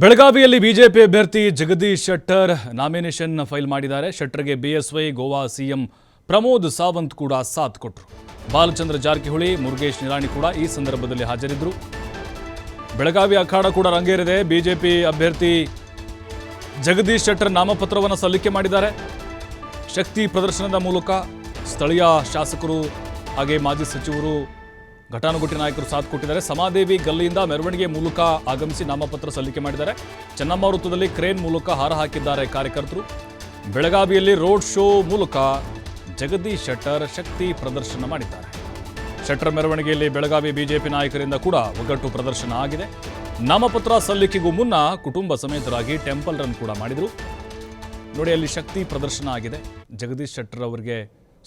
ಬೆಳಗಾವಿಯಲ್ಲಿ ಬಿಜೆಪಿ ಅಭ್ಯರ್ಥಿ Jagadish Shettar nomination file ಮಾಡಿದ್ದಾರೆ. ಶೆಟ್ಟರ್ಗೆ ಬಿಎಸ್ವೈ, ಗೋವಾ ಸಿಎಂ ಪ್ರಮೋದ್ ಸಾವಂತ್ ಕೂಡ ಸಾಥ್ ಕೊಟ್ಟರು ಬಾಲಚಂದ್ರ ಜಾರಕಿಹೊಳಿ, ಮುರುಗೇಶ್ ನಿರಾಣಿ ಕೂಡ ಈ ಸಂದರ್ಭದಲ್ಲಿ ಹಾಜರಿದ್ದರು ಬೆಳಗಾವಿ ಅಖಾಡ ಕೂಡ ರಂಗೇರಿದೆ. ಬಿಜೆಪಿ ಅಭ್ಯರ್ಥಿ ಜಗದೀಶ್ ಶೆಟ್ಟರ್ ನಾಮಪತ್ರವನ್ನು ಸಲ್ಲಿಕೆ ಮಾಡಿದ್ದಾರೆ. ಶಕ್ತಿ ಪ್ರದರ್ಶನದ ಮೂಲಕ ಸ್ಥಳೀಯ ಶಾಸಕರು ಹಾಗೆ ಮಾಜಿ ಸಚಿವರು ಘಟಾನುಘಟಿ ನಾಯಕರು ಸಾಥ್ ಕೊಟ್ಟಿದ್ದಾರೆ. ಸಮಾದೇವಿ ಗಲ್ಲಿಯಿಂದ ಮೆರವಣಿಗೆ ಮೂಲಕ ಆಗಮಿಸಿ ನಾಮಪತ್ರ ಸಲ್ಲಿಕೆ ಮಾಡಿದ್ದಾರೆ. ಚೆನ್ನಮ್ಮ ವೃತ್ತದಲ್ಲಿ ಕ್ರೇನ್ ಮೂಲಕ ಹಾರ ಹಾಕಿದ್ದಾರೆ ಕಾರ್ಯಕರ್ತರು. ಬೆಳಗಾವಿಯಲ್ಲಿ ರೋಡ್ ಶೋ ಮೂಲಕ ಜಗದೀಶ್ ಶೆಟ್ಟರ್ ಶಕ್ತಿ ಪ್ರದರ್ಶನ ಮಾಡಿದ್ದಾರೆ. ಶೆಟ್ಟರ್ ಮೆರವಣಿಗೆಯಲ್ಲಿ ಬೆಳಗಾವಿ ಬಿಜೆಪಿ ನಾಯಕರಿಂದ ಕೂಡ ಒಗ್ಗಟ್ಟು ಪ್ರದರ್ಶನ ಆಗಿದೆ. ನಾಮಪತ್ರ ಸಲ್ಲಿಕೆಗೂ ಮುನ್ನ ಕುಟುಂಬ ಸಮೇತರಾಗಿ ಟೆಂಪಲ್ ರನ್ ಕೂಡ ಮಾಡಿದರು. ನೋಡಿ ಅಲ್ಲಿ ಶಕ್ತಿ ಪ್ರದರ್ಶನ ಆಗಿದೆ. ಜಗದೀಶ್ ಶೆಟ್ಟರ್ ಅವರಿಗೆ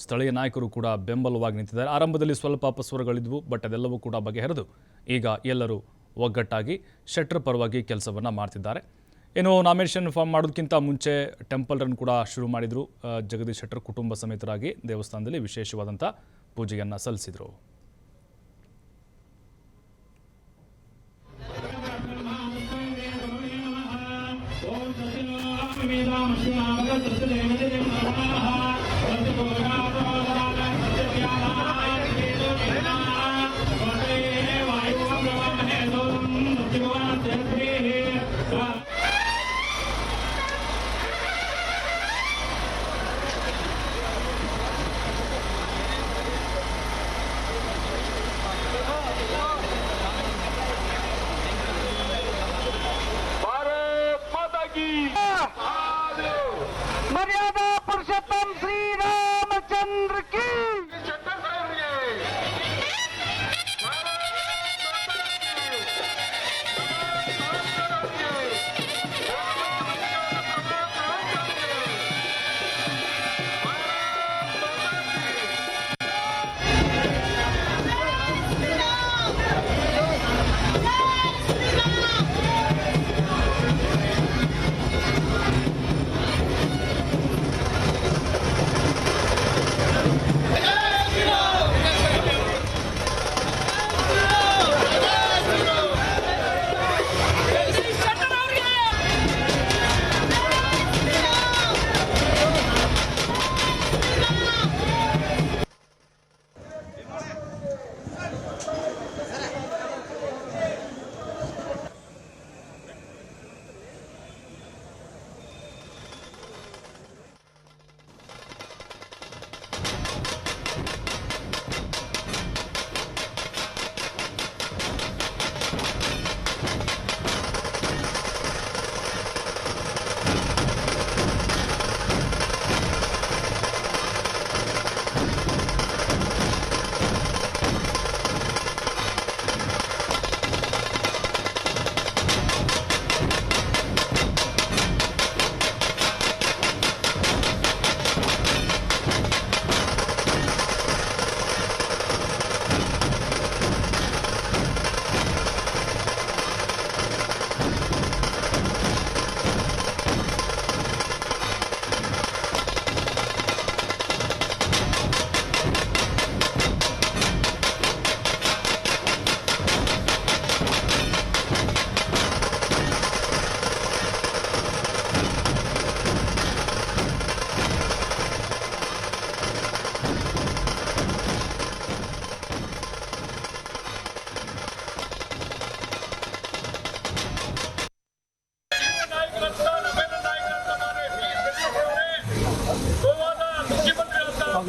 ಸ್ಥಳೀಯ ನಾಯಕರು ಕೂಡ ಬೆಂಬಲವಾಗಿ ನಿಂತಿದ್ದಾರೆ. ಆರಂಭದಲ್ಲಿ ಸ್ವಲ್ಪ ಅಪಸ್ವರಗಳಿದ್ವು ಬಟ್ ಅದೆಲ್ಲವೂ ಕೂಡ ಬಗೆಹರಿದು ಈಗ ಎಲ್ಲರೂ ಒಗ್ಗಟ್ಟಾಗಿ ಶೆಟ್ರ್ ಪರವಾಗಿ ಕೆಲಸವನ್ನು ಮಾಡ್ತಿದ್ದಾರೆ. ಏನು ನಾಮಿನೇಷನ್ ಫಾರ್ಮ್ ಮಾಡೋದಕ್ಕಿಂತ ಮುಂಚೆ ಟೆಂಪಲ್ ರನ್ ಕೂಡ ಶುರು ಮಾಡಿದರು. ಜಗದೀಶ್ ಶೆಟ್ಟರ್ ಕುಟುಂಬ ಸಮೇತರಾಗಿ ದೇವಸ್ಥಾನದಲ್ಲಿ ವಿಶೇಷವಾದಂಥ ಪೂಜೆಯನ್ನು ಸಲ್ಲಿಸಿದರು. की मर्यादा पुरुषोत्तम श्री रामचंद्र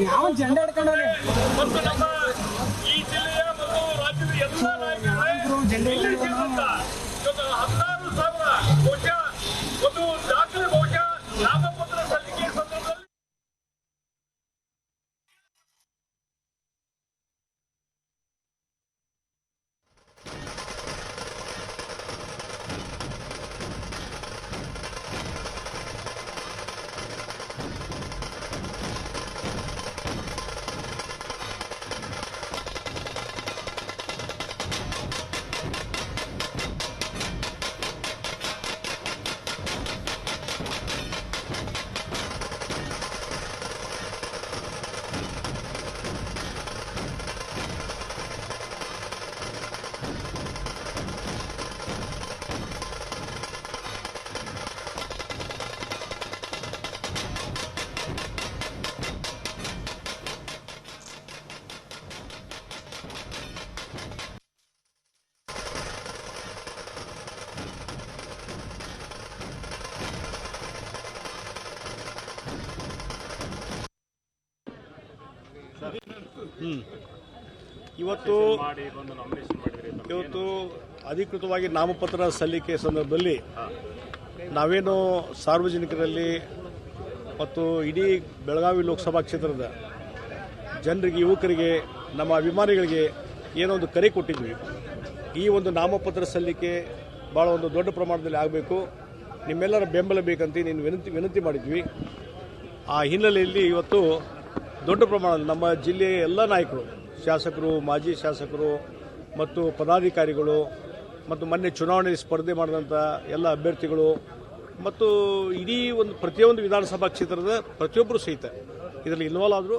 ಯಾವ ಜಂಡ ಹಿಡ್ಕೊಂಡವ್ರೆ ಮತ್ತು ನಮ್ಮ ಈ ಜಿಲ್ಲೆಯ ಮತ್ತು ರಾಜ್ಯದ ಎಲ್ಲ ನಾಯಕರು ಹದಿನಾರು ಸಾವಿರ ಬಹುಶಃ ಒಂದು ದಾಖಲೆ ಇವತ್ತು ಇವತ್ತು ಅಧಿಕೃತವಾಗಿ ನಾಮಪತ್ರ ಸಲ್ಲಿಕೆ ಸಂದರ್ಭದಲ್ಲಿ ನಾವೇನು ಸಾರ್ವಜನಿಕರಲ್ಲಿ ಮತ್ತು ಇಡೀ ಬೆಳಗಾವಿ ಲೋಕಸಭಾ ಕ್ಷೇತ್ರದ ಜನರಿಗೆ, ಯುವಕರಿಗೆ, ನಮ್ಮ ಅಭಿಮಾನಿಗಳಿಗೆ ಏನೋ ಒಂದು ಕರೆ ಕೊಟ್ಟಿದ್ವಿ. ಈ ಒಂದು ನಾಮಪತ್ರ ಸಲ್ಲಿಕೆ ಭಾಳ ಒಂದು ದೊಡ್ಡ ಪ್ರಮಾಣದಲ್ಲಿ ಆಗಬೇಕು. ನಿಮ್ಮೆಲ್ಲರ ಬೆಂಬಲ ಬೇಕಂತ ನೀನು ವಿನಂತಿ ವಿನಂತಿ ಮಾಡಿದ್ವಿ. ಆ ಹಿನ್ನೆಲೆಯಲ್ಲಿ ಇವತ್ತು ದೊಡ್ಡ ಪ್ರಮಾಣದಲ್ಲಿ ನಮ್ಮ ಜಿಲ್ಲೆಯ ಎಲ್ಲ ನಾಯಕರು, ಶಾಸಕರು, ಮಾಜಿ ಶಾಸಕರು ಮತ್ತು ಪದಾಧಿಕಾರಿಗಳು ಮತ್ತು ಮೊನ್ನೆ ಚುನಾವಣೆ ಸ್ಪರ್ಧೆ ಮಾಡಿದಂಥ ಎಲ್ಲ ಅಭ್ಯರ್ಥಿಗಳು ಮತ್ತು ಇಡೀ ಒಂದು ಪ್ರತಿಯೊಂದು ವಿಧಾನಸಭಾ ಕ್ಷೇತ್ರದ ಪ್ರತಿಯೊಬ್ಬರು ಸಹಿತ ಇದರಲ್ಲಿ ಇನ್ವಾಲ್ವ್ ಆದರು.